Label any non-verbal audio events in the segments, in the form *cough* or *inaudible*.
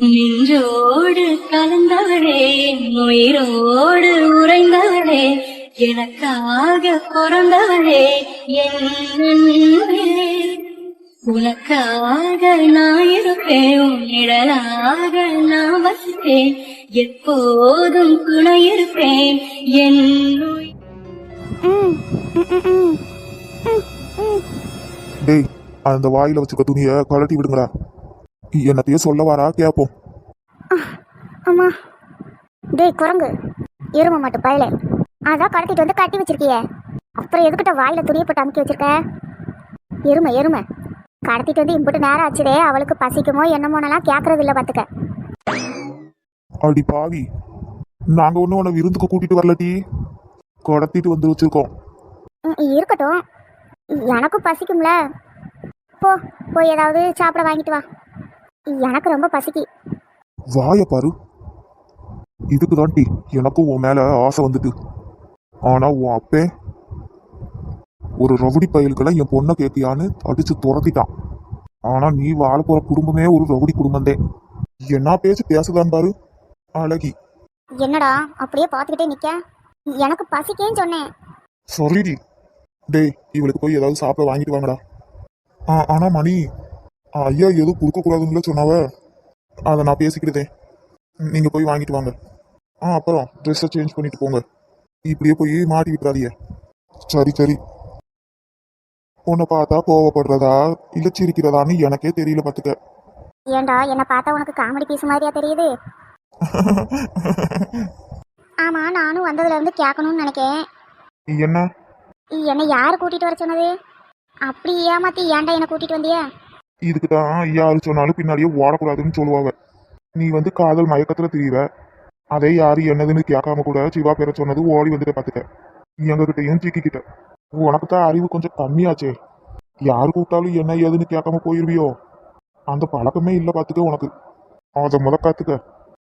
நெஞ்சோடு கலந்தவளே உயிரோடு உறைந்தவளே எனக்காக பிறந்தவளே என்னே உனக்காக நான் இருப்பேன் உன் நிழலாக நான் வசிப்பேன் எப்போதும் துணை இருப்பேன் என் டேய் அந்த வாயில வச்சுக்க துணியை கழட்டி விடுங்களா என்னத்தையும் சொல்ல வாரா கேப்போம். அம்மா. டேய் குரங்கு. எரும மாட்டு பயலே. அதான் கடத்திட்டு வந்து கட்டி வச்சிருக்கியே. அப்புறம் எதுக்கிட்ட வாயில துணியை போட்டு அமுக்கி வச்சிருக்க? எருமை எருமை. கடத்திட்டு வந்து இம்புட்டு நேரம் ஆச்சுடே அவளுக்கு பசிக்குமோ என்னமோனெல்லாம் கேட்கறது இல்லை பார்த்துக்க அடி பாவி. நாங்க ஒன்றும் உன்னை விருந்துக்கு கூட்டிட்டு வரலடி. கடத்திட்டு வந்து வச்சிருக்கோம். இருக்கட்டும். எனக்கும் பசிக்கும்ல. போ போய் ஏதாவது சாப்பிட வாங்கிட்டு வா. எனக்கு ரொம்ப பசிக்கு. வாய பாரு. இதுக்கு தான்டி எனக்கும் உன் மேல ஆசை வந்துட்டு. ஆனா உன் அப்பே ஒரு ரவுடி பயலுக்கெல்லாம் என் பொண்ணை கேட்கியான்னு அடிச்சு துரத்திட்டான். ஆனா நீ வாழ போற குடும்பமே ஒரு ரவுடி குடும்பம்தே என்ன பேச்சு பேசுதான் பாரு. அழகி. என்னடா அப்படியே பார்த்துக்கிட்டே நிற்க எனக்கு பசிக்கேன்னு சொன்னேன். சரிடி டேய் இவளுக்கு போய் ஏதாவது சாப்பிட வாங்கிட்டு வாங்கடா. ஆ ஆனா மணி ஐயா எதுவும் கொடுக்க கூடாதுன்னு சொன்னாவ? அதை நான் பேசிக்கிட்டேன் நீங்க போய் வாங்கிட்டு வாங்க. ஆ அப்புறம் ட்ரெஸ்ஸை சேஞ்ச் பண்ணிட்டு போங்க. இப்படியே போய் மாட்டி விட்டுறாதீங்க. சரி சரி. உன்னை பார்த்தா கோவப்படுறதா இல்ல சிரிக்கிறதான்னு எனக்கே தெரியல பாத்துக்க ஏன்டா என்னை பார்த்தா உனக்கு காமெடி பீஸ் மாதிரியா தெரியுது? *laughs* ஆமா நானும் வந்ததுல இருந்து கேட்கணும்னு நினைக்கேன். என்ன? என்னை யார் கூட்டிட்டு வர சொன்னது? அப்படி ஏமாத்தி ஏன்டா என்னை கூட்டிட்டு வந்தியா? இதுக்கு தான் யாரு சொன்னாலும் பின்னாடியே ஓடக்கூடாதுன்னு சொல்லுவாங்க. நீ வந்து காதல் மயக்கத்துல திரியிற. அதே யாரு என்னதுன்னு கேட்காம கூட சிவா பேர சொன்னது ஓடி வந்துட்டு பாத்துக்க. எங்ககிட்டயும் சிக்கிக்கிட்ட. உனக்கு தான் அறிவு கொஞ்சம் கம்மியாச்சே. யாரு கூப்பிட்டாலும் என்ன ஏதுன்னு கேட்காம போயிருவியோ? அந்த பழக்கமே இல்லை பாத்துக்க உனக்கு. அதை முத காத்துக்க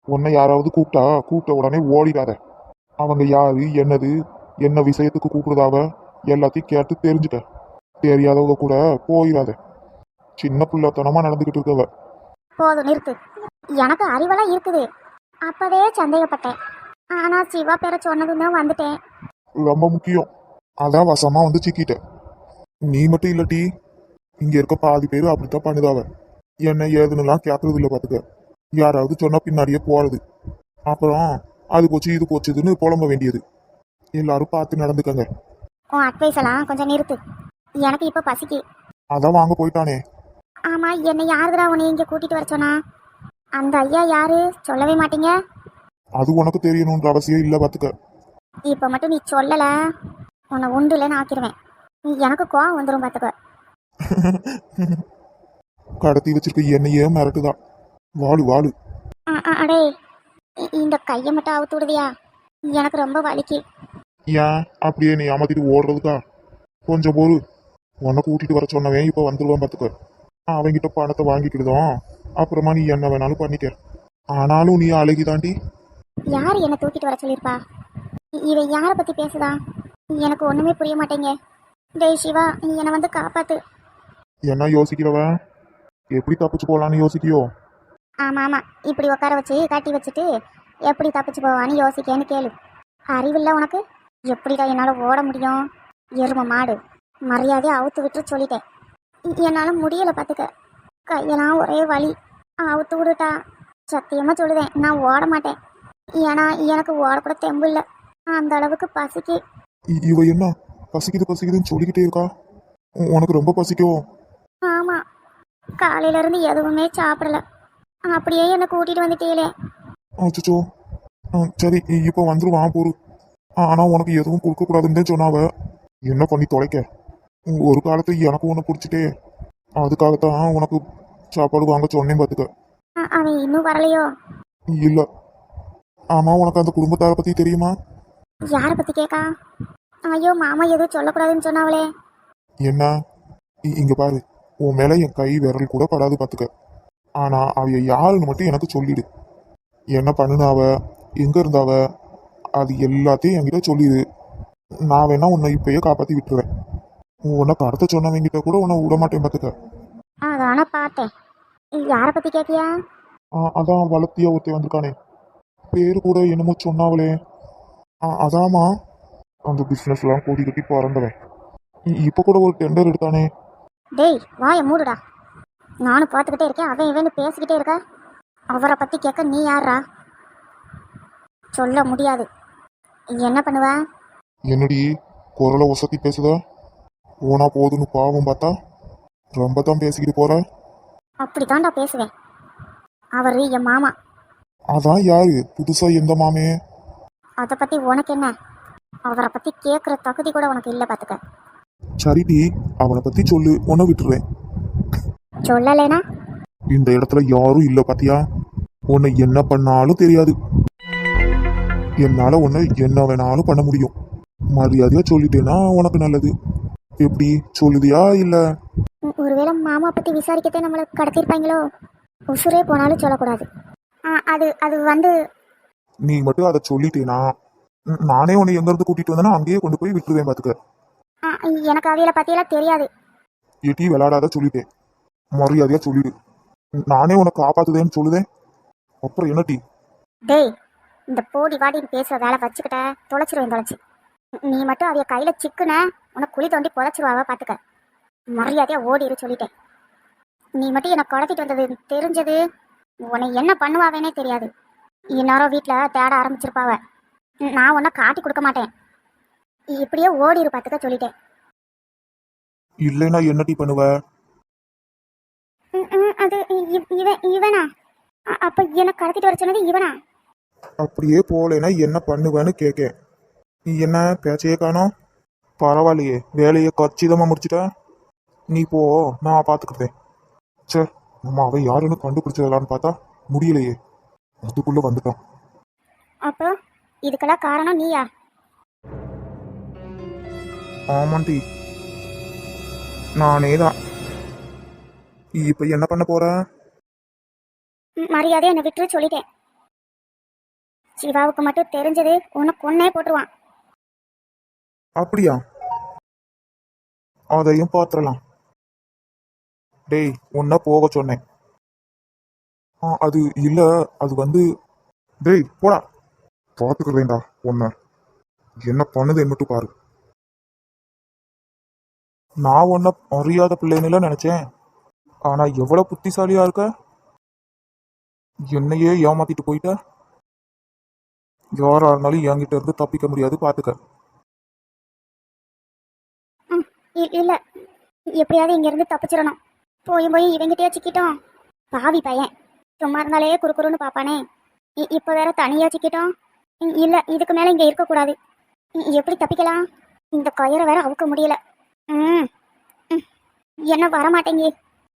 உன்னை யாராவது கூப்பிட்டா கூப்பிட்ட உடனே ஓடிடாத. அவங்க யாரு என்னது என்ன விஷயத்துக்கு கூப்பிடுதாவ எல்லாத்தையும் கேட்டு தெரிஞ்சுக்க. தெரியாதவங்க கூட போயிடாத. சின்ன பிள்ளைத்தனமா நடந்துகிட்டு இருக்கவ. போதும் நிறுத்து. எனக்கு அறிவெல்லாம் இருக்குது. அப்பவே சந்தேகப்பட்டேன். ஆனா சிவா பேரை சொன்னதுன்னு வந்துட்டேன். ரொம்ப முக்கியம். அதான் வசமா வந்து சிக்கிட்ட நீ மட்டும் இல்லட்டி இங்க இருக்க பாதி பேர் அப்படித்தான் பண்ணுதாவ. என்ன ஏதுன்னுலாம் கேட்கறது இல்ல பாத்துக்க. யாராவது சொன்னா பின்னாடியே போறது. அப்புறம் அது போச்சு இது போச்சுதுன்னு புலம்ப வேண்டியது. எல்லாரும் பார்த்து நடந்துக்கங்க. உன் அட்வைஸ் எல்லாம் கொஞ்சம் நிறுத்து. எனக்கு இப்ப பசிக்கு. அதான் வாங்க போயிட்டானே. ஆமா என்னை யாருடா உன்னை இங்க கூட்டிட்டு வர சொன்னா? அந்த ஐயா யாரு? சொல்லவே மாட்டீங்க? அது உனக்கு தெரியணுன்ற அவசியம் இல்ல பாத்துக்க. இப்ப மட்டும் நீ சொல்லல. உன்னை உண்டுலன்னு ஆக்கிடுவேன் நீ எனக்கு கோவம் வந்துடும் பாத்துக்க. *laughs* கடத்தி வச்சிருக்க என்னையே மிரட்டுதான் வாழு வாழு அ- அ- அடே. இ- இந்த கையை மட்டும் அவுத்து விடுதியா? எனக்கு ரொம்ப வலிக்கு. ஏன்? அப்படியே நீ ஏமாத்திட்டு ஓடுறதுக்கா? கொஞ்சம் பொறு. உன்னை கூட்டிட்டு வர சொன்னவன் இப்ப வந்துருவான் பாத்துக்க. அவன்கிட்ட பணத்தை வாங்கிக்கிடுதோம். அப்புறமா நீ என்ன வேணாலும் பண்ணிக்க ஆனாலும் நீ அழகி தாண்டி யார் என்னை தூக்கிட்டு வர சொல்லியிருப்பா? இவன் யாரை பத்தி பேசுதா? எனக்கு ஒண்ணுமே புரிய மாட்டேங்க. டேய் சிவா நீ என்னை வந்து காப்பாத்து. என்ன யோசிக்கிறவன் எப்படி தப்பிச்சு போலான்னு யோசிக்கியோ? ஆமா ஆமா. இப்படி உட்கார வச்சு கட்டி வச்சுட்டு எப்படி தப்பிச்சு போவான்னு யோசிக்கேன்னு கேளு. அறிவில்ல உனக்கு? எப்படிடா என்னால ஓட முடியும்? எரும மாடு. மரியாதையை அவுத்து விட்டு சொல்லிட்டேன். என்னால முடியல பாத்துக்க. கையெல்லாம் ஒரே வலி. அவுத்து விடுட்டா சத்தியமா சொல்லுதேன் நான் ஓட மாட்டேன். ஏன்னா எனக்கு ஓடக்கூட தெம்பு இல்லை. அந்த அளவுக்கு பசிக்கு. இவ என்ன? பசிக்குது பசிக்குதுன்னு சொல்லிக்கிட்டே இருக்கா? உனக்கு ரொம்ப பசிக்கும் ஆமா. காலையில இருந்து எதுவுமே சாப்பிடல. அப்படியே என்னை கூட்டிட்டு வந்துட்டீங்களே அச்சோ சரி இப்போ வந்துருவான் பொறு. ஆனா உனக்கு எதுவும் கொடுக்க கூடாதுன்னு சொன்னாவ. என்ன பண்ணி தொலைக்க? ஒரு காலத்து எனக்கு ஒன்று பிடிச்சிட்டே. அதுக்காகத்தான் உனக்கு சாப்பாடு வாங்க சொன்னேன் பார்த்துக்க அவன் இன்னும் வரலையோ? இல்ல. ஆமா உனக்கு அந்த குடும்பத்தார பத்தி தெரியுமா? யாரை பத்தி கேக்கா? ஐயோ மாமா எதுவும் சொல்லக்கூடாதுன்னு சொன்னாவளே. என்ன? இங்க பாரு. உன் மேல என் கை விரல் கூட படாது பாத்துக்க. ஆனா அவைய யாருன்னு மட்டும் எனக்கு சொல்லிடு. என்ன பண்ணுனாவ எங்க இருந்தாவ அது எல்லாத்தையும் என்கிட்ட சொல்லிடு. நான் வேணா உன்னை இப்பயே காப்பாத்தி விட்டுருவேன். உன்னை கடத்த சொன்னவங்கிட்ட கூட உன்னை விட மாட்டேன் பாத்துக்க அதான பார்த்தேன். யாரை பத்தி ஆ அதான் வளர்த்தியா ஒருத்தன் வந்திருக்கானே. பேரு கூட என்னமோ சொன்னாவளே. ஆ அதாம்மா. அந்த பிஸ்னஸ்லாம் கூடி கட்டி பறந்தவன். இப்ப கூட ஒரு டெண்டர் எடுத்தானே. டேய் வாயை மூடுடா. நானும் பார்த்துக்கிட்டே இருக்கேன். அவன் இவன்னு பேசிக்கிட்டே இருக்க? அவரை பற்றி கேட்க நீ யாரா சொல்ல முடியாது. என்ன பண்ணுவ? என்னடி குரலை ஒசத்தி பேசுத? போனா போதுன்னு பாவம் பார்த்தா? ரொம்ப தான் பேசிக்கிட்டு போற. அப்படி தான்டா பேசுவேன். அவர் என் மாமா. அதான் யாரு? புதுசா எந்த மாமே? அதை பற்றி உனக்கு என்ன? அவரை பற்றி கேட்குற தகுதி கூட உனக்கு இல்லை பார்த்துக்க சரிடி அவனை பத்தி சொல்லு. உன்னை விட்டுறேன். சொல்லலைனா? இந்த இடத்துல யாரும் இல்ல பாத்தியா? உன்னை என்ன பண்ணாலும் தெரியாது. என்னால உன்னை என்ன வேணாலும் பண்ண முடியும். மரியாதையா சொல்லிட்டேன்னா உனக்கு நல்லது. எப்படி? சொல்லுதியா இல்ல? ஒருவேளை மாமா பற்றி விசாரிக்கத்தே நம்மளை கடத்திருப்பாங்களோ உசுரே போனாலும் சொல்லக்கூடாது. அது அது வந்து நீ மட்டும் அதை சொல்லிட்டேனா? நானே உன்னை எங்க இருந்து கூட்டிட்டு வந்தேன்னா அங்கேயே கொண்டு போய் விட்டுருவேன் பாத்துக்க. எனக்கு அவியலை பற்றியெல்லாம் தெரியாது. எட்டி விளையாடாத சொல்லிட்டேன். மரியாதையா சொல்லிடு. நானே உன்னை காப்பாத்துதேன்னு சொல்லுதேன். அப்புறம் என்ன டீ டேய் இந்த போடி வாடின்னு பேசுற வேலை வச்சுக்கிட்ட தொலைச்சிருவேன் தொலைச்சி. நீ மட்டும் அவைய கையில சிக்குன உனக்கு குழி தோண்டி புதைச்சிருவாவ பாத்துக்க. மரியாதையா ஓடிரு சொல்லிட்டேன். நீ மட்டும் என்னை கடத்திட்டு வந்தது தெரிஞ்சது? உன்னை என்ன பண்ணுவாவேனே தெரியாது. இந்நேரம் வீட்டில் தேட ஆரம்பிச்சிருப்பாவ. நான் உன்னை காட்டி கொடுக்க மாட்டேன். இப்படியே ஓடிரு பாத்துக்க சொல்லிட்டேன். இல்லைன்னா என்ன டீ பண்ணுவ அது இவ- இவன்? இவனா அப்ப என்னை கடத்திட்டு வர சொன்னது இவனா? அப்படியே போலேன்னா என்ன பண்ணுவேன்னு கேட்க நீ என்ன பேச்சையே காணோம்? பரவாயில்லையே வேலையை கச்சிதமா முடிச்சிட்ட? நீ போ நான் பார்த்துக்கிட்டேன் சே நம்ம அவன் யாருன்னு கண்டுபிடிச்சிடலான்னு பார்த்தா முடியலையே. அதுக்குள்ள வந்துட்டான். அப்போ இதுக்கெல்லாம் காரணம் நீயா? ஆமாண்டி. நானே தான் இப்போ என்ன பண்ண போற? மரியாதையா என்னை விட்டுரு சொல்லிட்டேன். சிவாவுக்கு மட்டும் தெரிஞ்சது உன்னை கொன்னே போட்டுருவான். அப்படியா? அதையும் பார்த்துடலாம். டேய் உன்ன போக சொன்னேன். ஆ அது இல்ல அது வந்து டேய் போடா. பார்த்துக்கிறேன்டா உன்னை. என்ன பண்ணுது மட்டும் பாரு. நான் உன்னை அறியாத பிள்ளைன்னு நினைச்சேன். ஆனா எவ்வளவு புத்திசாலியா இருக்க? என்னையே ஏமாத்திட்டு போயிட்ட? யாரா இருந்தாலும் என்கிட்ட இருந்து தப்பிக்க முடியாது பாத்துக்க. இல்லை. எப்படியாவது இங்கேருந்து தப்பிச்சிடணும். போய் போய் இவங்கிட்டயே சிக்கிட்டோம். பாவி பையன். சும்மா இருந்தாலே குறுக்குறுன்னு பார்ப்பானே. இ- வேற தனியாக சிக்கிட்டோம். இல்லை இதுக்கு மேலே இங்கே இருக்கக்கூடாது. எப்படி தப்பிக்கலாம்? இந்த கயிறை வேற அவுக்க முடியல. ம். ம். என்ன வரமாட்டேங்க?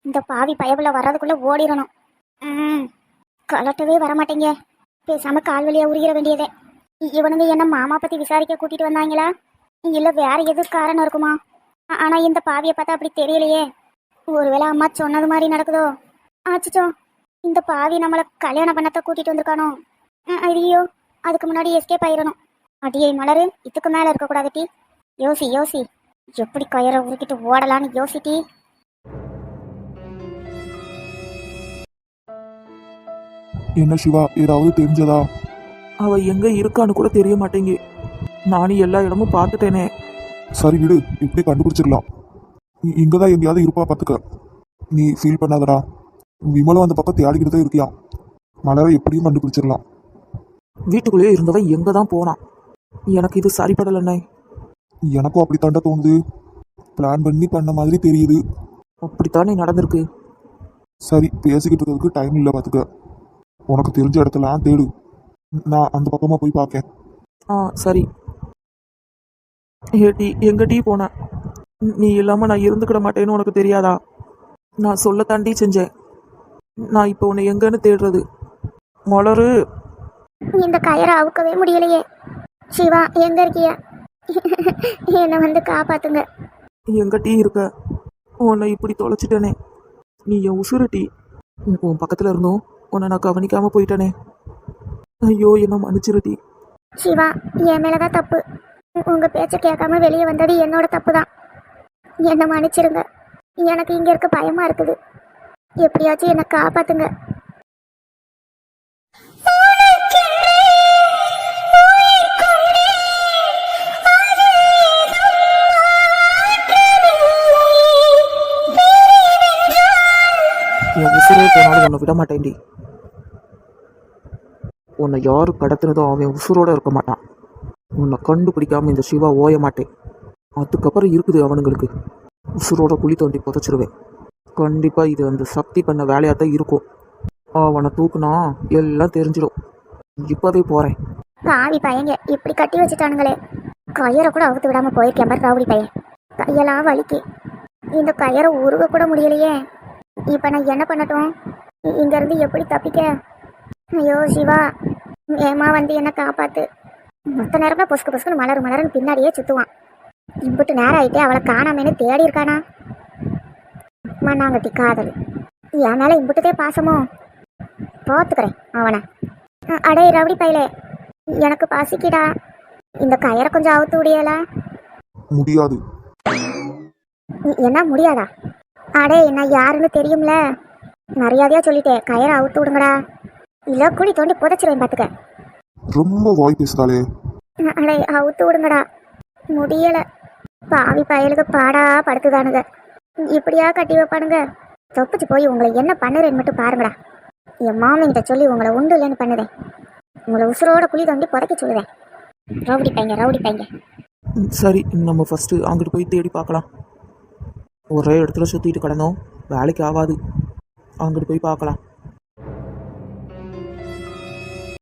இந்த பாவி பயவுல வர்றதுக்குள்ளே ஓடிடணும் ம். கலட்டவே வரமாட்டேங்க. பேசாம கால் வழியாக உருகிற வேண்டியதே. இவனுங்க என்ன மாமா பற்றி விசாரிக்க கூட்டிகிட்டு வந்தாங்களா? இல்லை வேற எதுவும் காரணம் இருக்குமா? ஆனா இந்த பாவியை பார்த்தா அப்படி தெரியலையே. ஒருவேளை அம்மா சொன்னது மாதிரி நடக்குதோ? ஆச்சுச்சோ. இந்த பாவி நம்மளை கல்யாணம் பண்ணத்த கூட்டிட்டு வந்திருக்கானோ? ஐயோ அதுக்கு முன்னாடி எஸ்கேப் ஆயிரணும். அடியை மலரு இதுக்கு மேல இருக்கக்கூடாது டி. யோசி யோசி. எப்படி கயிறை உருக்கிட்டு ஓடலான்னு யோசிட்டி என்ன சிவா ஏதாவது தெரிஞ்சதா? அவ எங்க இருக்கான்னு கூட தெரிய மாட்டேங்கி. நானும் எல்லா இடமும் பார்த்துட்டேனே. சரி விடு இப்படி கண்டுபிடிச்சிடலாம். இ- இங்கதான் எங்கேயாவது இருப்பா பாத்துக்க. நீ ஃபீல் பண்ணாதடா. விமலும் அந்த பக்கம் தேடிக்கிட்டு தான் இருக்கியான் மலரை எப்படியும் கண்டுபிடிச்சிடலாம். வீட்டுக்குள்ளேயே இருந்தவன் எங்க தான் போனான்? எனக்கு இது சரிப்படலண்ணே. எனக்கும் அப்படி தாண்டா தோணுது. பிளான் பண்ணி பண்ண மாதிரி தெரியுது. அப்படித்தானே நடந்திருக்கு? சரி பேசிக்கிட்டு இருக்கிறதுக்கு டைம் இல்லை பாத்துக்க. உனக்கு தெரிஞ்ச இடத்துலாம் தேடு. நான் அந்த பக்கமா போய் பார்க்கேன் ஆ சரி. ஏ டீ எங்க டீ போன? நீ இல்லாம நான் இருந்துக்கிட மாட்டேன்னு உனக்கு தெரியாதா? நான் சொல்ல தாண்டி செஞ்சேன். நான் இப்போ உன்னை எங்கன்னு தேடுறது? மலரு. இந்த கயிறை அவுக்கவே முடியலையே. சிவா எங்க இருக்கிய? என்னை வந்து காப்பாத்துங்க. எங்க டீ இருக்க? உன்னை இப்படி தொலைச்சிட்டேனே. நீ என் உசுறு டீ உன் பக்கத்துல இருந்தோம் உன்னை நான் கவனிக்காம போயிட்டேனே. ஐயோ என்ன மன்னிச்சிரு டீ சிவா என் மேலதான் தப்பு. உங்க பேச்ச கேட்காம வெளியே வந்தது என்னோட தப்பு தான் என்னை மன்னிச்சிருங்க. எனக்கு இங்க இருக்க பயமா இருக்குது. எப்படியாச்சும் என்னை காப்பாத்துங்க. என் உசுரே போனாலும் உன்னை விட மாட்டேன்டி. உன்னை யார் கடத்தினதோ அவன் உசுரோட இருக்க மாட்டான். உன்னை கண்டுபிடிக்காம இந்த சிவா ஓய மாட்டேன். அதுக்கப்புறம் இருக்குது அவனுங்களுக்கு. உசுரோட குழி தோண்டி புதைச்சிருவேன். கண்டிப்பா இது அந்த சக்தி பண்ண வேலையாக தான் இருக்கும். அவனை தூக்குனா எல்லாம் தெரிஞ்சிடும். இப்போவே போறேன். பாவி பையங்க இப்படி கட்டி வச்சுட்டானுங்களே. கயரை கூட அவுத்து விடாம போயிருக்கேன் பாரு ராவடி பையன். கையெல்லாம் வலிக்கு. இந்த கயரை உருக கூட முடியலையே. இப்போ நான் என்ன பண்ணட்டும்? இங்கேருந்து இங்க இருந்து எப்படி தப்பிக்க? ஐயோ சிவா ஏமா வந்து என்ன காப்பாத்து. மொத்த நேரமா பொசுக்கு பொசுக்குன்னு மலர் மலர்னு பின்னாடியே சுத்துவான். இம்புட்டு நேரம் ஆயிட்டே அவளை காணாமேனு தேடி இருக்கானா? மண்ணாங்கட்டி காதல் என் மேல இம்புட்டுதே பாசமோ? போத்துக்கிறேன் அவனை. அடே ரவுடி பையலே. எனக்கு பசிக்குடா. இந்த கயரை கொஞ்சம் அவுத்து விடியல? முடியாது. என்ன முடியாதா? அடே என்ன யாருன்னு தெரியும்ல? மரியாதையா சொல்லிட்டேன் கயரை அவுத்து விடுங்கடா. இல்ல குழி தோண்டி புதைச்சிருவேன் பாத்துக்க. ரொம்ப வாய் பேசுதாளே அடே அவுத்து விடுங்கடா. முடியல. பாவி பயலுக்கு பாடா படுத்துதானுங்க இப்படியா கட்டி வைப்பானுங்க? தொப்பிச்சு போய் உங்களை என்ன பண்ணுறேன்னு மட்டும் பாருங்கடா. என் மாமன்கிட்ட சொல்லி உங்களை உண்டு இல்லைன்னு பண்ணுதேன் உங்களை உசுரோட குழி தோண்டி புதைக்க சொல்லுவேன். ரவுடி பையங்க ரவுடி பையங்க சரி நம்ம ஃபஸ்ட்டு அங்கிட்டு போய் தேடி பார்க்கலாம். ஒரே இடத்துல சுற்றிட்டு கிடந்தோம். வேலைக்கு ஆகாது. அங்கிட்டு போய் பார்க்கலாம்.